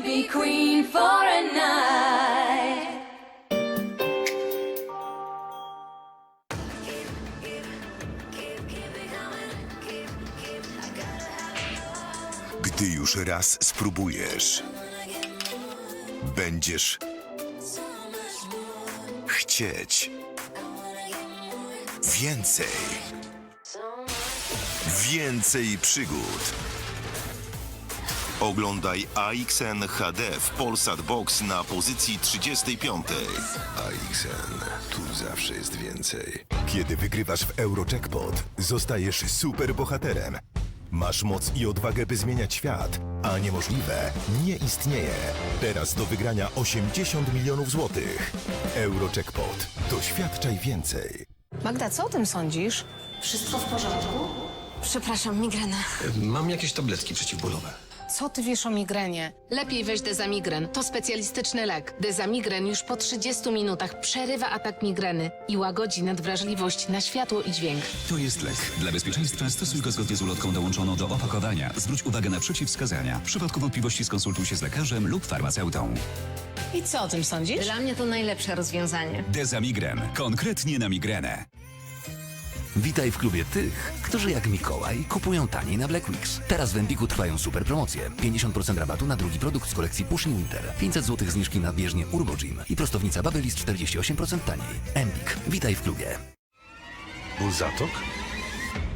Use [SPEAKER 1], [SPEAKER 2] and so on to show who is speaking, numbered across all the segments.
[SPEAKER 1] be queen for a night.
[SPEAKER 2] Gdy już raz spróbujesz, będziesz chcieć więcej. Więcej przygód. Oglądaj AXN HD w Polsat Box na pozycji 35. AXN, tu zawsze jest więcej. Kiedy wygrywasz w Eurojackpot, zostajesz superbohaterem. Masz moc i odwagę, by zmieniać świat, a niemożliwe nie istnieje. Teraz do wygrania 80 milionów złotych. Eurojackpot. Doświadczaj więcej.
[SPEAKER 3] Magda, co o tym sądzisz?
[SPEAKER 4] Wszystko w porządku?
[SPEAKER 3] Przepraszam, migrena.
[SPEAKER 5] Mam jakieś tabletki przeciwbólowe.
[SPEAKER 3] Co ty wiesz o migrenie?
[SPEAKER 6] Lepiej weź Dezamigren. To specjalistyczny lek. Dezamigren już po 30 minutach przerywa atak migreny i łagodzi nadwrażliwość na światło i dźwięk.
[SPEAKER 7] To jest lek. Dla bezpieczeństwa stosuj go zgodnie z ulotką dołączoną do opakowania. Zwróć uwagę na przeciwwskazania. W przypadku wątpliwości skonsultuj się z lekarzem lub farmaceutą.
[SPEAKER 3] I co o tym sądzisz?
[SPEAKER 4] Dla mnie to najlepsze rozwiązanie.
[SPEAKER 7] Dezamigren. Konkretnie na migrenę.
[SPEAKER 8] Witaj w klubie tych, którzy jak Mikołaj kupują taniej na Black Weeks. Teraz w Empiku trwają super promocje. 50% rabatu na drugi produkt z kolekcji Push in Winter. 500 zł zniżki na bieżnię Urbo Gym i prostownica Babelis 48% taniej. Empik. Witaj w klubie.
[SPEAKER 9] Ból zatok?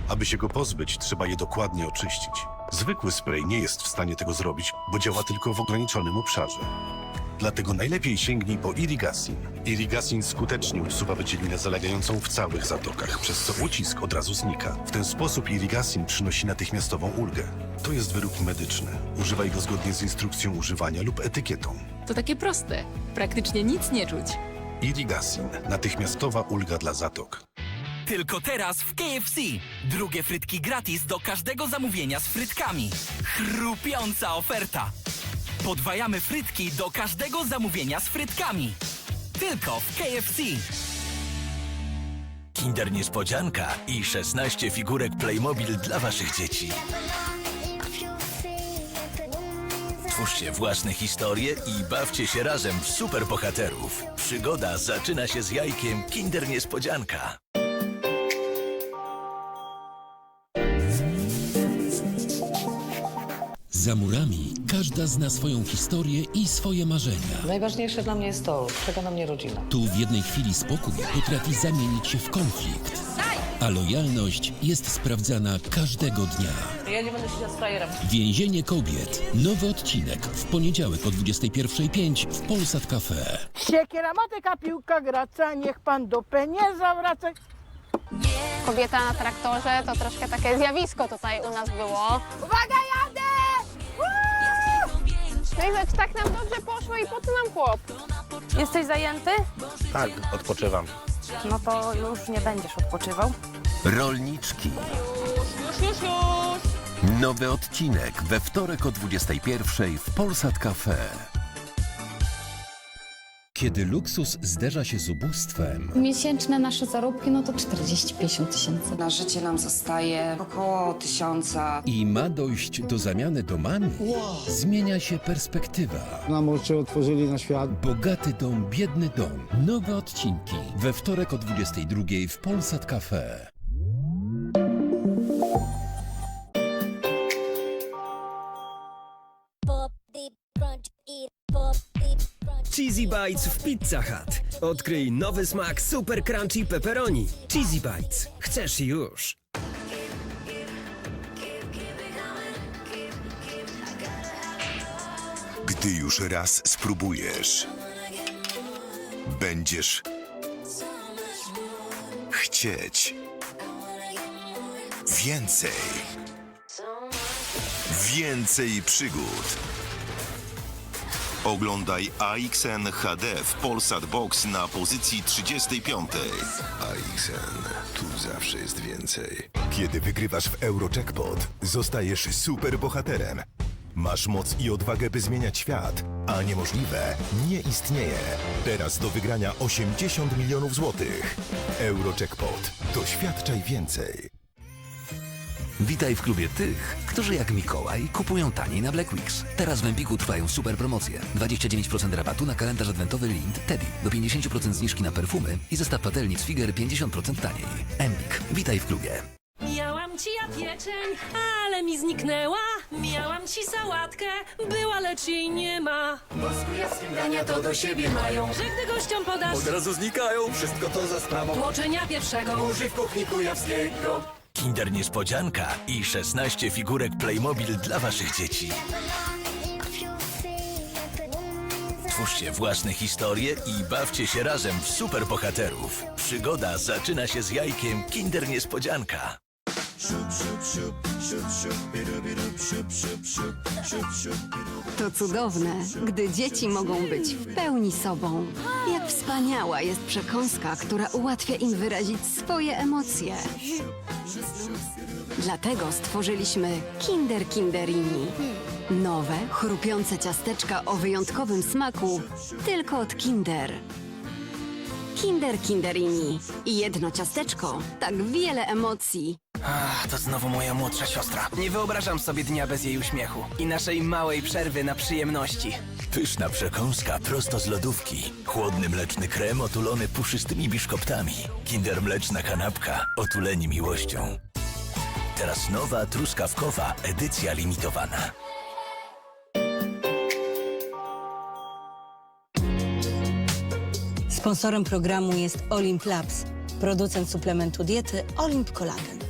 [SPEAKER 9] Aby się go pozbyć, trzeba je dokładnie oczyścić. Zwykły spray nie jest w stanie tego zrobić, bo działa tylko w ograniczonym obszarze. Dlatego najlepiej sięgnij po Irigasin. Irigasin skutecznie usuwa wycielinę zalegającą w całych zatokach, przez co ucisk od razu znika. W ten sposób Irigasin przynosi natychmiastową ulgę. To jest wyrób medyczny. Używaj go zgodnie z instrukcją używania lub etykietą.
[SPEAKER 10] To takie proste. Praktycznie nic nie czuć.
[SPEAKER 9] Irigasin. Natychmiastowa ulga dla zatok.
[SPEAKER 11] Tylko teraz w KFC. Drugie frytki gratis do każdego zamówienia z frytkami. Chrupiąca oferta. Podwajamy frytki do każdego zamówienia z frytkami. Tylko w KFC. Kinder Niespodzianka i 16 figurek Playmobil dla waszych dzieci. Twórzcie własne historie i bawcie się razem w superbohaterów. Przygoda zaczyna się z jajkiem Kinder Niespodzianka.
[SPEAKER 12] Za murami każda zna swoją historię i swoje marzenia.
[SPEAKER 3] Najważniejsze dla mnie jest to, czego na mnie rodzina.
[SPEAKER 12] Tu w jednej chwili spokój potrafi zamienić się w konflikt. A lojalność jest sprawdzana każdego dnia.
[SPEAKER 3] Ja nie będę z frajerem.
[SPEAKER 12] Więzienie kobiet. Nowy odcinek w poniedziałek o 21.05 w Polsat Cafe.
[SPEAKER 13] Siekiera, motyka, piłka, graca, niech pan dupę nie zawraca.
[SPEAKER 4] Kobieta na traktorze to troszkę takie zjawisko tutaj u nas było.
[SPEAKER 13] Uwaga, jadę!
[SPEAKER 4] No i zobacz, tak nam dobrze poszło i po co nam chłop? Jesteś zajęty?
[SPEAKER 5] Tak, odpoczywam.
[SPEAKER 4] No to już nie będziesz odpoczywał.
[SPEAKER 8] Rolniczki. Nowy odcinek we wtorek o 21.00 w Polsat Cafe.
[SPEAKER 12] Kiedy luksus zderza się z ubóstwem,
[SPEAKER 10] Miesięczne nasze zarobki no to 40-50 tysięcy.
[SPEAKER 3] Na życie nam zostaje około tysiąca.
[SPEAKER 12] i ma dojść do zamiany domami, zmienia się perspektywa.
[SPEAKER 13] Nam oczy otworzyli na świat.
[SPEAKER 12] Bogaty dom, biedny dom. Nowe odcinki we wtorek o 22.00 w Polsat Cafe.
[SPEAKER 11] Cheesy Bites w Pizza Hut. Odkryj nowy smak Super Crunchy Pepperoni. Cheesy Bites. Chcesz już.
[SPEAKER 2] Gdy już raz spróbujesz, będziesz chcieć więcej. Więcej przygód. Oglądaj AXN HD w Polsat Box na pozycji 35. AXN, tu zawsze jest więcej. Kiedy wygrywasz w Eurojackpot, zostajesz superbohaterem. Masz moc i odwagę, by zmieniać świat, a niemożliwe nie istnieje. Teraz do wygrania 80 milionów złotych. Eurojackpot. Doświadczaj więcej.
[SPEAKER 8] Witaj w klubie tych, którzy jak Mikołaj kupują taniej na Black Weeks. Teraz w Empiku trwają super promocje. 29% rabatu na kalendarz adwentowy Lind Teddy, do 50% zniżki na perfumy i zestaw patelnic Figure 50% taniej. Empik, witaj w klubie.
[SPEAKER 1] Miałam ci ja pieczeń, ale mi zniknęła. Miałam ci sałatkę, była, lecz jej nie ma. Bo z kujawskim dania to do siebie mają, że gdy gościom podasz
[SPEAKER 5] Od razu znikają, wszystko to za sprawą
[SPEAKER 1] tłoczenia pierwszego.
[SPEAKER 5] w kuchni kujawskiego.
[SPEAKER 11] Kinder Niespodzianka i 16 figurek Playmobil dla waszych dzieci. Twórzcie własne historie i bawcie się razem w superbohaterów. Przygoda zaczyna się z jajkiem Kinder Niespodzianka.
[SPEAKER 10] To cudowne, gdy dzieci mogą być w pełni sobą. Jak wspaniała jest przekąska, która ułatwia im wyrazić swoje emocje. Dlatego stworzyliśmy Kinder Kinderini. Nowe, chrupiące ciasteczka o wyjątkowym smaku tylko od Kinder. Kinder Kinderini. Jedno ciasteczko, tak wiele emocji.
[SPEAKER 11] Ach, to znowu moja młodsza siostra. Nie wyobrażam sobie dnia bez jej uśmiechu i naszej małej przerwy na przyjemności. Pyszna przekąska prosto z lodówki. Chłodny mleczny krem otulony puszystymi biszkoptami. Kinder mleczna kanapka otuleni miłością. Teraz nowa truskawkowa edycja limitowana.
[SPEAKER 1] Sponsorem programu jest Olimp Labs, producent suplementu diety Olimp Collagen.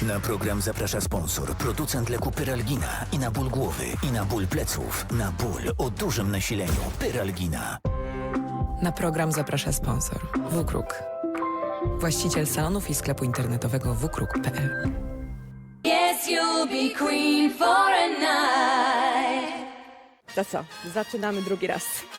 [SPEAKER 11] Na program zaprasza sponsor, producent leku Pyralgina i na ból głowy, i na ból pleców, na ból o dużym nasileniu. Pyralgina.
[SPEAKER 3] Na program zaprasza sponsor WKRUK. Właściciel salonów i sklepu internetowego wkruk.pl.
[SPEAKER 1] Yes, you'll be queen for a night.
[SPEAKER 13] To co, zaczynamy drugi raz.